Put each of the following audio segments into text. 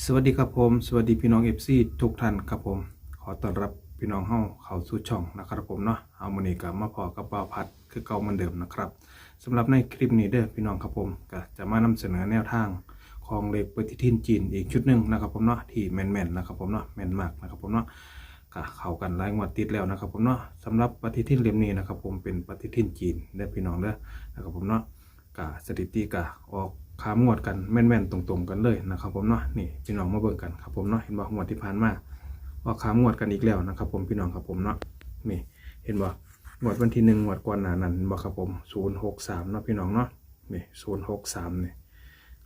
สวัสดีครับผม สวัสดีพี่น้องเอฟซีทุกท่านครับผม ขอต้อนรับพี่น้องเฮาเข้าสู่ช่องนะครับผมเนาะเอามือนี้ก็มาพอกับบ่าพัดคือเก่าเหมือนเดิมนะครับสำหรับในคลิปนี้เด้อพี่น้องครับผมก็จะมานำเสนอแนวทางของเลขปฏิทินจีนอีกชุดหนึ่งนะครับผมเนาะที่แม่นๆนะครับผมเนาะแม่นมากนะครับผมเนาะก็เข้ากันหลายงวดติดแล้วนะครับผมเนาะสำหรับปฏิทินเล่มนี้นะครับ ผมเป็นปฏิทินจีนเด้อพี่น้องเด้อนะครับผมเนาะกะสถิติกะออก ขามงวดกันแม่นๆตรงๆกันเลยนะครับผมเนาะนี่พี่น้องมาเบิ่งกันครับผมเนาะเห็นบ่งวดที่ผ่านมาออกขามงวดกันอีกแล้วนะครับ ผมพี่น้องครับผมเนาะนี่เห็นบ่งวดวันที่หนึ่งงวดก่อนหน้านั้นเห็นบ่ครับผมศูนย์หกสามเนาะพี่น้องเนาะนี่ศูนย์หกสามนี่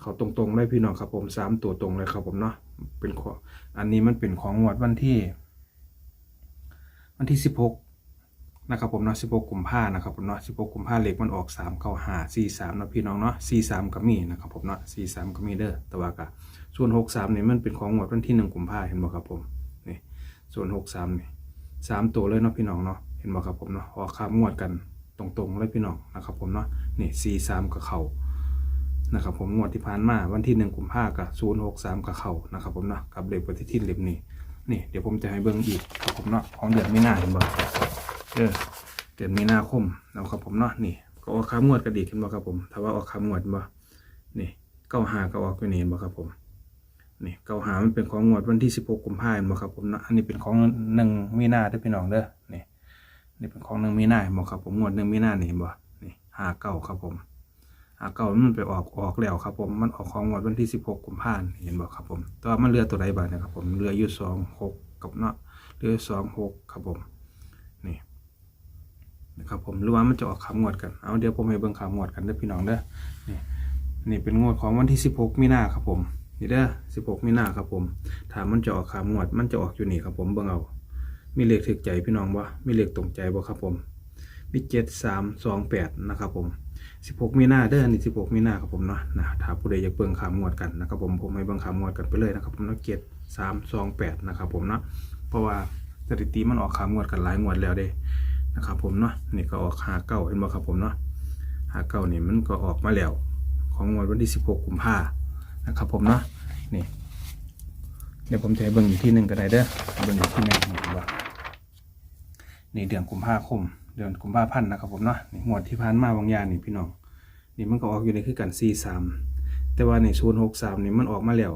เขาตรงๆเลยพี่น้องครับผมสามตัวตรงเลยครับผมเนาะเป็นของอันนี้มันเป็นของงวดวันที่ วันที่สิบหก นะครับผมเนาะ16กุมภานะครับผมเนาะ16กุมภาเลขมันออก3เข้า5 4 3เนาะพี่น้องเนาะ43ก็มีนะครับผมเนาะ43ก็มีเด้อแต่ว่าก็ส่วน 63นี่มันเป็นของงวดวันที่1กุมภาเห็นบ่ครับผมนี่ส่วน 63นี่สามตัวเลยเนาะพี่น้องเนาะเห็นบ่ครับผมเนาะออกข้ามงวดกันตรงๆเลยพี่น้องนะครับผมเนาะนี่43ก็เข้านะครับผมงวดที่ผ่านมาวันที่1กุมภากับ063ก็เข้านะครับผมเนาะกับเลขปฏิทินเล่มนี้นี่เดี๋ยวผมจะให้เบิ่งอีกครับผมเนาะของเดือนมีนาเห็นบ่ เออเดือนมีนาคมนะครับผมเนาะนี่ ก็ออกคำงวดกระดีขึ้นบ่ครับผมถ้าว่าออกคำงวดบ่นี่เก้าหาก็ออกอยู่นี่บ่ครับผมนี่เก้าหามันเป็นของงวดวันที่สิบหกกุมภาพันธ์บ่ครับผมเนาะอันนี้เป็นของหนึ่งมีนาเด้อพี่น้องเด้อนี่นี่เป็นของหนึ่งมีนาบ่ครับผมงวดหนึ่งมีนานี่บ่นี่ห้าเก้าครับผมห้าเก้ามันไปออกออกแล้วครับผมมันออกของงวดวันที่สิบหกกุมภาพันธ์เห็นบ่ครับผมแตัวามันเรือตัวใดบ้างนะครับผมเรืออยู่สองหกกับเนาะเรือสองหกครับผม ผมหรือว่ามันจะออกขามงวดกันเอาเดี๋ยวผมให้เบิ่งขามงวดกันเด้อพี่น้องเด้อนี่นี่เป็นงวดของวันที่ 16 มีนาครับผมนี่เด้อ16 มีนาครับผมถามมันจะออกขามงวด มันจะออกอยู่นี่ครับผมเบิ่งเอามีเลขถึกใจพี่น้องบ่มีเลขตรงใจบ่ครับผมมี7 3 2 8นะครับผม16มีนาเด้อนี่16มีนาครับผมเนาะนะถ้าผู้ใดอยากเบิ่งขามงวดกันนะครับผมผมให้เบิ่งขามงวดกันไปเลยนะครับผมเนาะ7 3 2 8นะครับผมเนาะเพราะว่าสถิติมันออกขามงวดกันหลายงวดแล้วเด้ นะครับผมเนาะนี่ก็ออกหาเก้าเห็นบ่ครับผมเนาะหาเก้านี่มันก็ออกมาแล้ว ของงวดวันที่สิบหกกุมภานะครับผมเนาะนี่เดี๋ยวผมจะให้เบิ่งอีกที่หนึ่งก็ได้เด้อเบิ่งอีกที่หนึ่งว่านี่เดือนกุมภาคม เดือนกุมภาพันธ์นะครับผมเนาะนี่งวดที่ผ่านมาบางอย่างนี่พี่น้องนี่มันก็ออกอยู่ในคือกันสี่สามแต่ว่าในศูนย์หกสามนี่มันออกมาแล้ว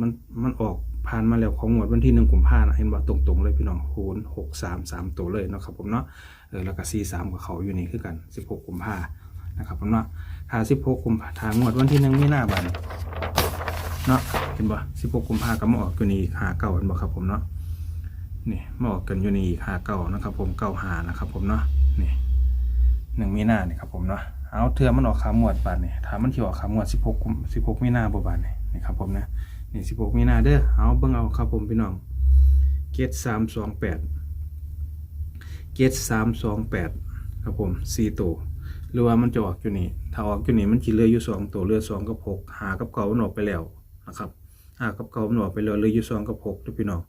มันมันออก ผ่านมาแล้วของงวดวันที่หนึ่งกุมภาพันธ์เห็นว่าตรงๆเลยพี่น้องโหนหกสามสามตัวเลยเนาะครับผมเนาะเออแล้วก็สี่สามกับเขาอยู่นี่คือกันสิบหกกุมภานะครับผมเนาะถ้าสิบหกกุมภาทางงวดวันที่หนึ่งมีหน้าบันเนาะเห็นบ่สิบหกกุมภาก็มาออกอยู่นี่หาเก่าเห็นบ่ครับผมเนาะนี่มาออกกันอยู่นี่หาเก่านะครับ ผมเก่าหานะครับผมเนาะนี่หนึ่งมีหน้านี่ครับผมเนาะเอาเทือมันออกขามวดบานนี่ถามันที่ออกขามวดสิบหกสิบหกมีหน้าบ่บานนี่นี่ครับผมนะ นี่สิบหกมีนาเด้อเอาเบิ่งเอาครับผมพี่น้องเกตสามสองแปดเกตสามสองแปดครับผมสี่ตัวหรือว่ามันจะออกอยู่นี่ถ้าออกอยู่นี่มันจีเลืออยู่สองตัวเลือสองกับหกหากับเก่ามันออกไปแล้วนะครับหากับเก่ามันออกไปแล้วเลืออยู่สองกับหกด้วยพี่น้อง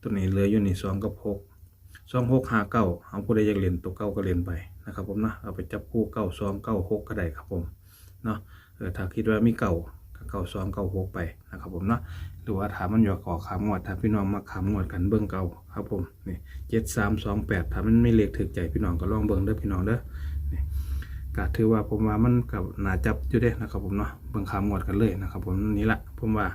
ตัวนี้เลืออยู่นี่สองกับหกสองหกหาเก้าเอาผู้ใดอยากเรียนตัวเก้าก็เรียนไปนะครับผมนะเอาไปจับคู่เก้าสองเก้าหกก็ได้ครับผมเนาะเออถ้าคิดว่ามีเก่า เก้าสองเก้าหกไปนะครับผมเนาะหรือว่าถามมันอยู่ขอขามงวดถ้าพี่น้องมาขามงวดกันเบิ้องเก่าครับผมนี่เจ็ดสามสองแปดถ้ามันไม่เลขถึกใจพี่น้องก็ลองเบิ้งเด้อพี่น้องเด้อนี่ก็ถือว่าผมว่ามันกับหนาจับอยู่เด้นะครับผมเนาะเบิ้งขามงวดกันเลยนะครับผมนี่ละผมว่า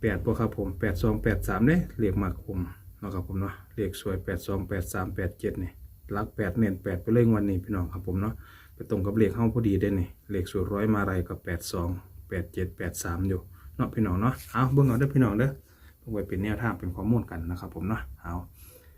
แปดพวกครับผมแปดสองแปดสามเนี่ยเลขมากผมนะครับผมเนาะเลขสวยแปดสองแปดสามแปดเจ็ดนี่ลักแปดเน้นแปดไปเลยงวันนี้พี่น้องครับผมเนาะไปตรงกับเลขเข้าพอดีเด้นี่เลขสูตรร้อยมาไรกับแปดสอง แปดเจ็ดแปดสามอยู่เนาะพี่น้องเนาะเอาเบิ่งเอาเด้อพี่น้องเด้อเพื่อไว้เป็นแนวทางเป็นข้อมูลกันนะครับผมเนาะเอา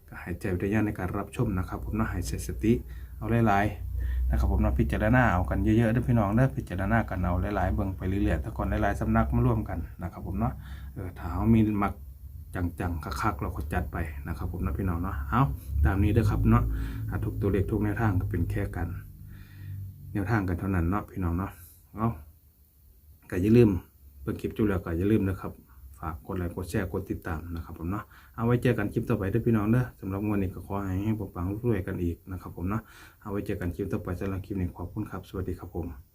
ก็ให้ใจวิทยาในการรับชมนะครับผมเนาะให้เสสติเอาหลายๆนะครับผมเนาะพิจารณาเอากันเยอะๆเด้อพี่น้องเด้อพิจารณากันเอาหลายๆเบิ่งไปเรื่อยๆถ้าก่อนหลายๆสำนักมาร่วมกันนะครับผมเนาะเออถ้าเขามีมักจังๆคักๆเราก็จัดไปนะครับผมเนาะพี่น้องเนาะเอาตามนี้เด้อครับเนาะทุกตัวเลขทุกแนวทางก็เป็นแค่กันแนวทางกันเท่านั้นเนาะพี่น้องเนาะเอา ก็อย่าลืมเปิดคลิปจุแล้วก็อย่าลืมนะครับ ฝากกดไลค์กดแชร์กดติดตามนะครับผมเนาะเอาไว้เจอกันคลิปต่อไปเด้วยพี่น้องเด้อสำหรับวันนี้ก็ขอให้ให้ปังๆรวยๆกันอีกนะครับผมเนาะเอาไว้เจอกันคลิปต่อไปสำหรับคลิปนี้ขอบคุณครับสวัสดีครับผม